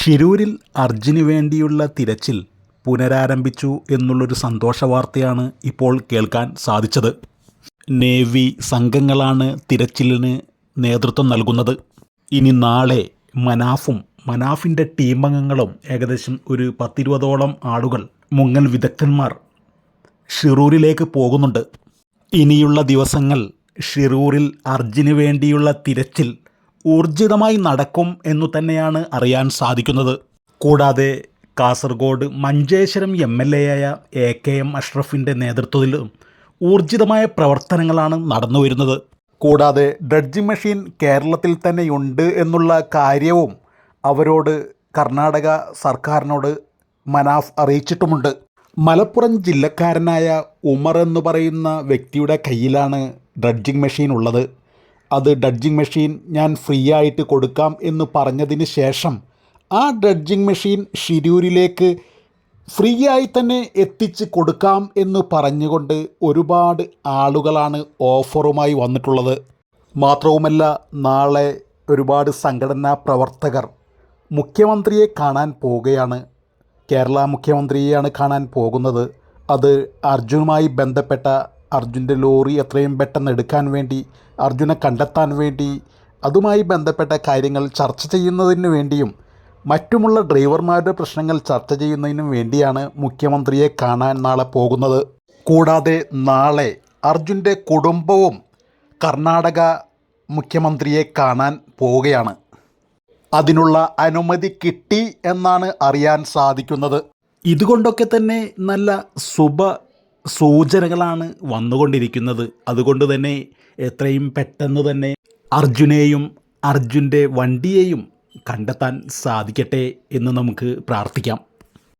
ഷിരൂരിൽ അർജുന് വേണ്ടിയുള്ള തിരച്ചിൽ പുനരാരംഭിച്ചു എന്നുള്ളൊരു സന്തോഷ വാർത്തയാണ് ഇപ്പോൾ കേൾക്കാൻ സാധിച്ചത്. നേവി സംഘങ്ങളാണ് തിരച്ചിലിന് നേതൃത്വം നൽകുന്നത്. ഇനി നാളെ മനാഫും മനാഫിന്റെ ടീമംഗങ്ങളും ഏകദേശം ഒരു പത്തിരുപതോളം ആളുകൾ മുങ്ങൽ വിദഗ്ധന്മാർ ഷിറൂരിലേക്ക് പോകുന്നുണ്ട്. ഇനിയുള്ള ദിവസങ്ങൾ ഷിറൂരിൽ അർജുന് വേണ്ടിയുള്ള തിരച്ചിൽ ഊർജിതമായി നടക്കും എന്നു തന്നെയാണ് അറിയാൻ സാധിക്കുന്നത്. കൂടാതെ Kasaragod Manjeshwaram M L A ആയ എ കെ എം അഷ്റഫിന്റെ നേതൃത്വത്തിലും ഊർജിതമായ പ്രവർത്തനങ്ങളാണ് നടന്നു വരുന്നത്. കൂടാതെ ഡ്രഡ്ജിംഗ് മെഷീൻ കേരളത്തിൽ തന്നെയുണ്ട് എന്നുള്ള കാര്യവും അവരോട് കർണാടക സർക്കാരിനോട് മനാഫ് അറിയിച്ചിട്ടുമുണ്ട്. മലപ്പുറം ജില്ലക്കാരനായ ഉമർ എന്ന് പറയുന്ന വ്യക്തിയുടെ കയ്യിലാണ് ഡ്രഡ്ജിംഗ് മെഷീൻ ഉള്ളത്. അത് ഡഡ്ജിങ് മെഷീൻ ഞാൻ ഫ്രീ ആയിട്ട് കൊടുക്കാം എന്ന് പറഞ്ഞതിന് ശേഷം ആ ഡഡ്ജിങ് മെഷീൻ ഷിരൂരിലേക്ക് ഫ്രീ ആയി തന്നെ എത്തിച്ച് കൊടുക്കാം എന്ന് പറഞ്ഞുകൊണ്ട് ഒരുപാട് ആളുകളാണ് ഓഫറുമായി വന്നിട്ടുള്ളത്. മാത്രവുമല്ല നാളെ ഒരുപാട് സംഘടനാ പ്രവർത്തകർ മുഖ്യമന്ത്രിയെ കാണാൻ പോവുകയാണ്. കേരള മുഖ്യമന്ത്രിയെയാണ് കാണാൻ പോകുന്നത്. അത് അർജുനുമായി ബന്ധപ്പെട്ട അർജുന്റെ ലോറി എത്രയും പെട്ടെന്ന് എടുക്കാൻ വേണ്ടി അർജുനെ കണ്ടെത്താൻ വേണ്ടി അതുമായി ബന്ധപ്പെട്ട കാര്യങ്ങൾ ചർച്ച ചെയ്യുന്നതിന് വേണ്ടിയും മറ്റുമുള്ള ഡ്രൈവർമാരുടെ പ്രശ്നങ്ങൾ ചർച്ച ചെയ്യുന്നതിനും വേണ്ടിയാണ് മുഖ്യമന്ത്രിയെ കാണാൻ നാളെ പോകുന്നത്. കൂടാതെ നാളെ അർജുന്റെ കുടുംബവും കർണാടക മുഖ്യമന്ത്രിയെ കാണാൻ പോവുകയാണ്. അതിനുള്ള അനുമതി കിട്ടി എന്നാണ് അറിയാൻ സാധിക്കുന്നത്. ഇതുകൊണ്ടൊക്കെ തന്നെ നല്ല ശുഭ സൂചനകളാണ് വന്നുകൊണ്ടിരിക്കുന്നത്. അതുകൊണ്ട് തന്നെ എത്രയും പെട്ടെന്ന് തന്നെ അർജുനെയും അർജുന്റെ വണ്ടിയെയും കണ്ടെത്താൻ സാധിക്കട്ടെ എന്ന് നമുക്ക് പ്രാർത്ഥിക്കാം.